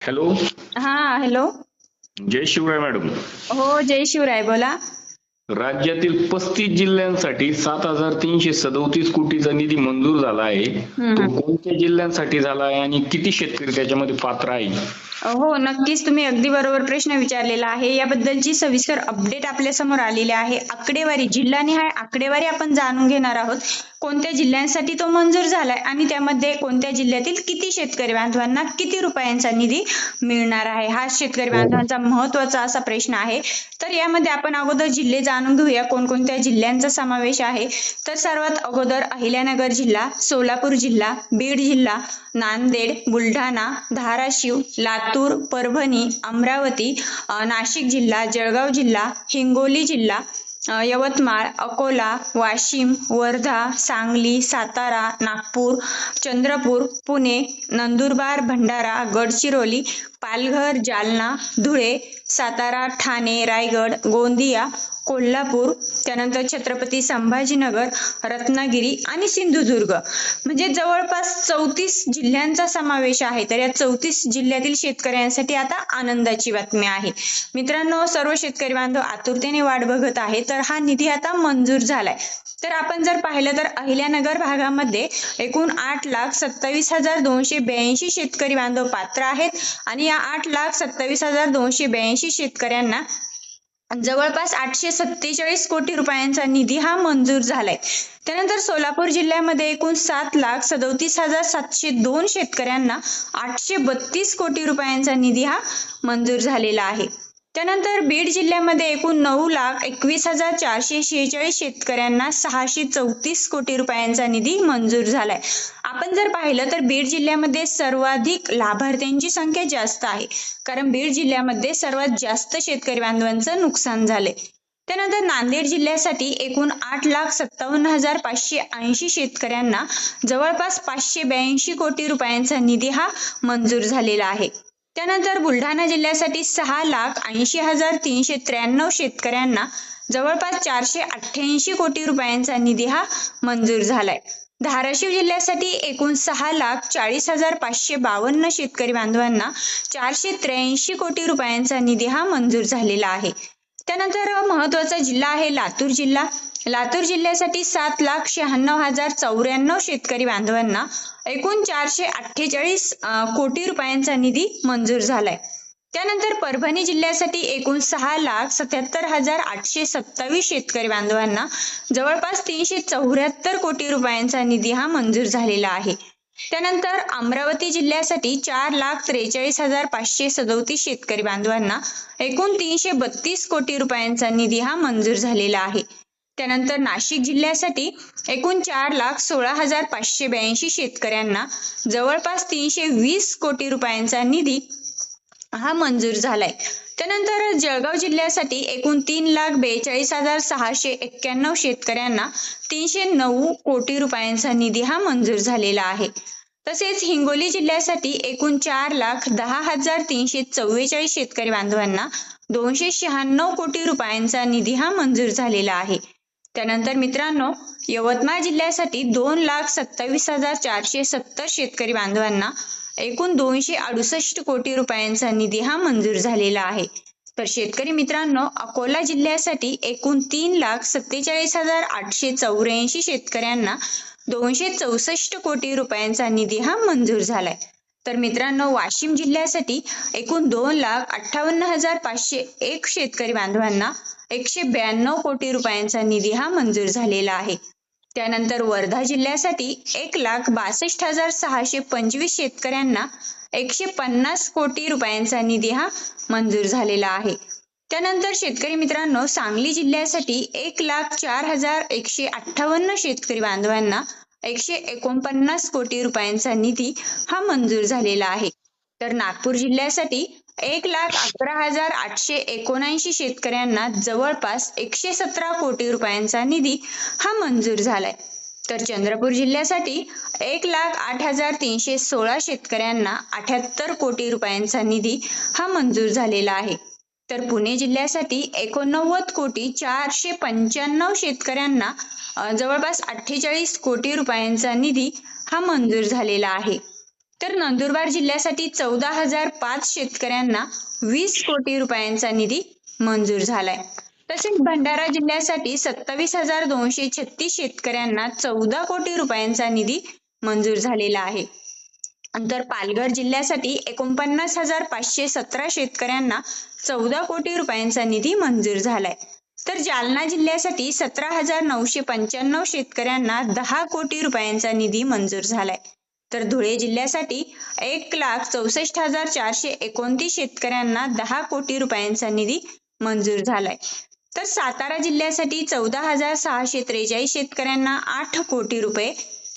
Hello? हा hello? जय Shivray madam. हो जय शिवराय बोला. राज्यातील पस्तीस जिल्ह्यांसाठी सात हजार तीनशे सदोतीस कोटीचा निधी मंजूर झाला आहे. तो कोणत्या जिल्ह्यांसाठी झाला आहे आणि किती शेतकरी त्याच्यामध्ये पात्र आहे हो नक्कीच तुम्ही अगदी बरोबर प्रश्न विचारलेला आहे. याबद्दलची सविस्तर अपडेट आपल्यासमोर आलेली आहे. आकडेवारी जिल्हानिहाय आकडेवारी आपण जाणून घेणार आहोत. कोणत्या जिल्ह्यांसाठी तो मंजूर झालाय? आणि त्यामध्ये कोणत्या जिल्ह्यातील किती शेतकरी बांधवांना किती रुपयांचा निधी मिळणार आहे? हा शेतकरी बांधवांचा महत्त्वाचा असा प्रश्न आहे. तर यामध्ये आपण अगोदर जिल्हे जाणून घेऊया. कोणकोणत्या जिल्ह्यांचा समावेश आहे? तर सर्वात अगोदर अहिल्यानगर जिल्हा सोलापूर जिल्हा बीड जिल्हा नांदेड बुलढाणा धाराशिव लातूर परभणी अमरावती नाशिक जिल्हा जळगाव जिल्हा हिंगोली जिल्हा यवतमाळ अकोला वाशिम वर्धा सांगली सातारा नागपूर चंद्रपूर पुणे नंदुरबार भंडारा गडचिरोली पालघर जालना धुळे सातारा ठाणे रायगड गोंदिया कोल्हापूर त्यानंतर छत्रपती संभाजीनगर रत्नागिरी आणि सिंधुदुर्ग. म्हणजे जवळपास चौतीस जिल्ह्यांचा समावेश आहे. तर या चौतीस जिल्ह्यातील शेतकऱ्यांसाठी आता आनंदाची बातमी आहे. मित्रांनो सर्व शेतकरी बांधव आतुरतेने वाट बघत आहे तर हा निधी आता मंजूर झालाय. तर आपण जर पाहिलं तर अहिल्यानगर भागामध्ये एकूण आठ लाख सत्तावीस हजार दोनशे ब्याऐंशी शेतकरी बांधव पात्र आहेत. आणि या आठ लाख सत्तावीस हजार दोनशे ब्याऐंशी शेतकऱ्यांना जवळपास आठशे सत्तेचाळीस कोटी रुपयांचा निधी हा मंजूर झालाय. त्यानंतर सोलापूर जिल्ह्यामध्ये एकूण सात लाख सदोतीस हजार सातशे दोन शेतकऱ्यांना आठशे बत्तीस कोटी रुपयांचा निधी हा मंजूर झालेला आहे. त्यानंतर बीड जिल्ह्यामध्ये एकूण नऊ लाख एकवीस हजार चारशे शेहेचाळीस शेतकऱ्यांना सहाशे चौतीस कोटी रुपयांचा निधी मंजूर झालाय. आपण जर पाहिलं तर बीड जिल्ह्यामध्ये सर्वाधिक लाभार्थ्यांची संख्या जास्त आहे. कारण बीड जिल्ह्यामध्ये सर्वात जास्त शेतकरी बांधवांचं नुकसान झालंय. त्यानंतर नांदेड जिल्ह्यासाठी एकूण आठ लाख सत्तावन्न हजार पाचशे ऐंशी शेतकऱ्यांना जवळपास पाचशे ब्याऐंशी कोटी रुपयांचा निधी हा मंजूर झालेला आहे. त्यानंतर बुलढाणा जिल्ह्यासाठी सहा लाख ऐंशी हजार तीनशे त्र्याण्णव शेतकऱ्यांना जवळपास चारशे अठ्ठ्याऐंशी कोटी रुपयांचा निधी हा मंजूर झालाय. धाराशिव जिल्ह्यासाठी एकूण सहा लाख चाळीस हजार पाचशे बावन्न शेतकरी बांधवांना चारशे त्र्याऐंशी कोटी रुपयांचा निधी हा मंजूर झालेला आहे. त्यानंतर महत्त्वाचा जिल्हा आहे लातूर जिल्हा. लातूर जिल्ह्यासाठी सात लाख शहाण्णव हजार चौऱ्याण्णव शेतकरी बांधवांना एकूण चारशे अठ्ठेचाळीस कोटी रुपयांचा निधी मंजूर झालाय. त्यानंतर परभणी जिल्ह्यासाठी एकूण सहा लाख सत्याहत्तर हजार आठशे सत्तावीस शेतकरी बांधवांना जवळपास तीनशे चौऱ्याहत्तर कोटी रुपयांचा निधी हा मंजूर झालेला आहे. त्यानंतर अमरावती जिल्ह्यासाठी चार लाख त्रेचाळीस हजार पाचशे सदोतीस शेतकरी बांधवांना एकूण तीनशे बत्तीस कोटी रुपयांचा निधी हा मंजूर झालेला आहे. त्यानंतर नाशिक जिल्ह्यासाठी एकूण चार लाख सोळा हजार पाचशे ब्याऐंशी शेतकऱ्यांना जवळपास तीनशे वीस कोटी रुपयांचा निधी हा मंजूर झालाय. त्यानंतर जळगाव जिल्ह्यासाठी एकूण तीन लाख बेचाळीस हजार सहाशे एक्क्याण्णव शेतकऱ्यांना तीनशे नऊ कोटी रुपयांचा निधी हा मंजूर झालेला आहे. तसेच हिंगोली जिल्ह्यासाठी एकूण चार लाख दहा हजार तीनशे चव्वेचाळीस शेतकरी बांधवांना दोनशे शहाण्णव कोटी रुपयांचा निधी हा मंजूर झालेला आहे. त्यानंतर मित्रांनो यवतमाळ जिल्ह्यासाठी दोन लाख सत्तावीस हजार चारशे सत्तर शेतकरी बांधवांना एकूण दोनशे अडुसष्ट कोटी रुपयांचा निधी हा मंजूर झालेला आहे. तर शेतकरी मित्रांनो अकोला जिल्ह्यासाठी एकूण तीन लाख सत्तेचाळीस हजार आठशे चौऱ्याऐंशी शेतकऱ्यांना दोनशे चौसष्ट कोटी रुपयांचा निधी हा मंजूर झालाय. तर मित्रांनो वाशिम जिल्ह्यासाठी एकूण दोन लाख अठ्ठावन्न हजार पाचशे एक शेतकरी बांधवांना एकशे ब्याण्णव कोटी रुपयांचा निधी हा मंजूर झालेला आहे. त्यानंतर वर्धा जिल्ह्यासाठी एक लाख बासष्ट हजार सहाशे पंचवीस शेतकऱ्यांना एकशे पन्नास कोटी रुपयांचा निधी हा मंजूर झालेला आहे. त्यानंतर शेतकरी मित्रांनो सांगली जिल्ह्यासाठी एक लाख चार हजार एकशे अठ्ठावन्न शेतकरी बांधवांना एकशे एकोणपन्नास कोटी रुपयांचा निधी हा मंजूर झालेला आहे. तर नागपूर जिल्ह्यासाठी एक लाख अकरा हजार आठशे एकोणऐंशी शेतकऱ्यांना जवळपास एकशे सतरा कोटी रुपयांचा निधी हा मंजूर झालाय. तर चंद्रपूर जिल्ह्यासाठी एक लाख आठ हजार तीनशे सोळा शेतकऱ्यांना अठ्याहत्तर कोटी रुपयांचा निधी हा मंजूर झालेला आहे. तर पुणे जिल्ह्यासाठी एकोणनव्वद कोटी चारशे पंच्याण्णव शेतकऱ्यांना जवळपास अठ्ठेचाळीस कोटी रुपयांचा निधी हा मंजूर झालेला आहे. तर नंदुरबार जिल्ह्यासाठी चौदा हजार पाच शेतकऱ्यांना वीस कोटी रुपयांचा निधी मंजूर झालाय. तसेच भंडारा जिल्ह्यासाठी सत्तावीस हजार दोनशे छत्तीस शेतकऱ्यांना चौदा कोटी रुपयांचा निधी मंजूर झालेला आहे. तर पालघर जिल्ह्यासाठी एकोणपन्नास हजार पाचशे सतरा शेतकऱ्यांना चौदा कोटी रुपयांचा निधी मंजूर झालाय. तर जालना जिल्ह्यासाठी सतरा हजार नऊशे पंच्याण्णव शेतकऱ्यांना दहा कोटी रुपयांचा निधी मंजूर झालाय. तर धुळे जिल्ह्यासाठी एक लाख चौसष्ट हजार चारशे एकोणतीस शेतकऱ्यांना दहा कोटी रुपयांचा निधी मंजूर झालाय. तर सातारा जिल्ह्यासाठी चौदा हजार सहाशे त्रेचाळीस शेतकऱ्यांना आठ कोटी रुपये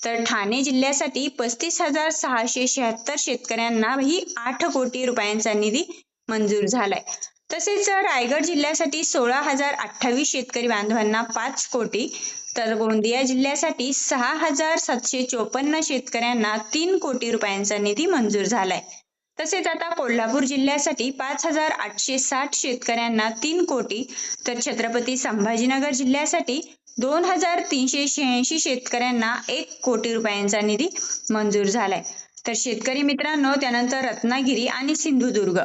तर ठाणे जिल्ह्यासाठी पस्तीस हजार सहाशे शहात्तर शेतकऱ्यांना ही आठ कोटी रुपयांचा निधी मंजूर झालाय. तसेच रायगड जिल्ह्यासाठी सोळा हजार अठ्ठावीस शेतकरी बांधवांना पाच कोटी तर गोंदिया जिल्ह्यासाठी सहा हजार सातशे चोपन्न शेतकऱ्यांना तीन कोटी रुपयांचा निधी मंजूर झालाय. तसेच आता कोल्हापूर जिल्ह्यासाठी पाच हजार आठशे साठ शेतकऱ्यांना तीन कोटी तर छत्रपती संभाजीनगर जिल्ह्यासाठी दोन हजार तीनशे शहाऐंशी शेतकऱ्यांना एक कोटी रुपयांचा निधी मंजूर झालाय. तर शेतकरी मित्रांनो त्यानंतर रत्नागिरी आणि सिंधुदुर्ग.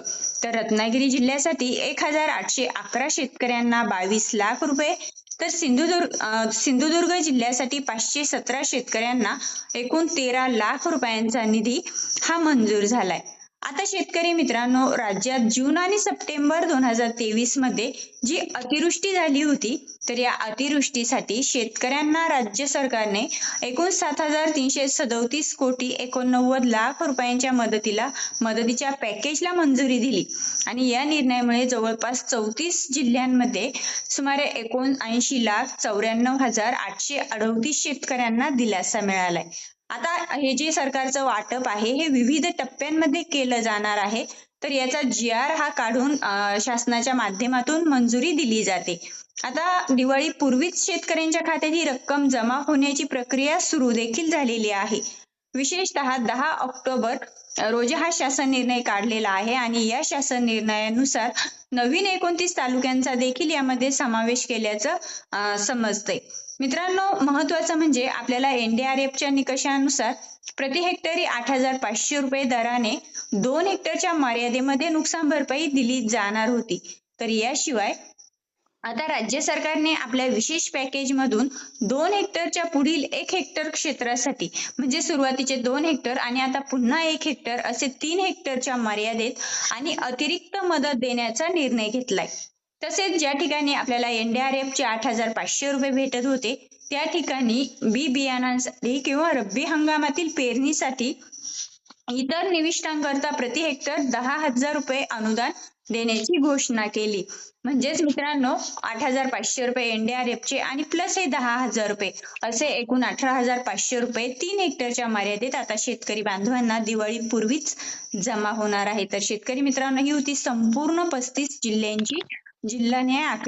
तर रत्नागिरी जिल्ह्यासाठी एक हजार आठशे अकरा शेतकऱ्यांना बावीस लाख रुपये तर सिंधुदुर्ग सिंधुदुर्ग जिल्ह्यासाठी पाचशे सतरा शेतकऱ्यांना एकूण तेरा लाख रुपयांचा निधी हा मंजूर झालाय. आता शेतकरी मित्रांनो राज्यात जून आणि सप्टेंबर दोन हजार तेवीसमध्ये जी अतिवृष्टी झाली होती तर या अतिवृष्टीसाठी शेतकऱ्यांना राज्य सरकारने एकूण सात हजार तीनशे सदोतीस कोटी एकोणनव्वद लाख रुपयांच्या मदतीला मदतीच्या पॅकेजला मंजुरी दिली. आणि या निर्णयामुळे जवळपास चौतीस जिल्ह्यांमध्ये सुमारे एकोणऐंशी लाख चौऱ्याण्णव हजार आठशे अडतीस शेतकऱ्यांना दिलासा मिळालाय. आता हे जे सरकारचं वाटप आहे हे विविध टप्प्यांमध्ये केलं जाणार आहे. तर याचा जी आर हा काढून शासनाच्या माध्यमातून मंजुरी दिली जाते. आता दिवाळी पूर्वीच शेतकऱ्यांच्या खात्यात ही रक्कम जमा होण्याची प्रक्रिया सुरू देखील झालेली आहे. विशेषतः दहा ऑक्टोबर रोजी हा शासन निर्णय काढलेला आहे आणि या शासन निर्णयानुसार नवीन एकोणतीस तालुक्यांचा देखील यामध्ये समावेश केल्याचं समजतंय. मित्रांनो महत्वाचं म्हणजे आपल्याला एनडीआरएफच्या निकषानुसार प्रति हेक्टरी आठ हजार पाचशे रुपये दराने दोन हेक्टरच्या मर्यादेमध्ये नुकसान भरपाई दिली जाणार होती. तर याशिवाय आता राज्य सरकारने आपल्या विशेष पॅकेज मधून दोन हेक्टरच्या पुढील एक हेक्टर क्षेत्रासाठी म्हणजे सुरुवातीचे दोन हेक्टर आणि आता पुन्हा एक हेक्टर असे तीन हेक्टरच्या मर्यादेत आणि अतिरिक्त मदत देण्याचा निर्णय घेतलाय. तसेच ज्या ठिकाणी आपल्याला एनडीआरएफ चे आठ हजार पाचशे रुपये भेटत होते त्या ठिकाणी बी बियाणांसाठी किंवा रब्बी हंगामातील पेरणीसाठी इतर निविष्ठांकरता प्रति हेक्टर दहा हजार रुपये अनुदान देण्याची घोषणा केली. म्हणजेच मित्रांनो आठ हजार पाचशे रुपये एनडीआरएफ चे आणि प्लस हे दहा हजार रुपये असे एकूण अठरा हजार पाचशे रुपये तीन हेक्टरच्या मर्यादेत आता शेतकरी बांधवांना दिवाळी पूर्वीच जमा होणार आहे. तर शेतकरी मित्रांनो ही होती संपूर्ण पस्तीस जिल्ह्यांची जिल्हा न्याय आकडे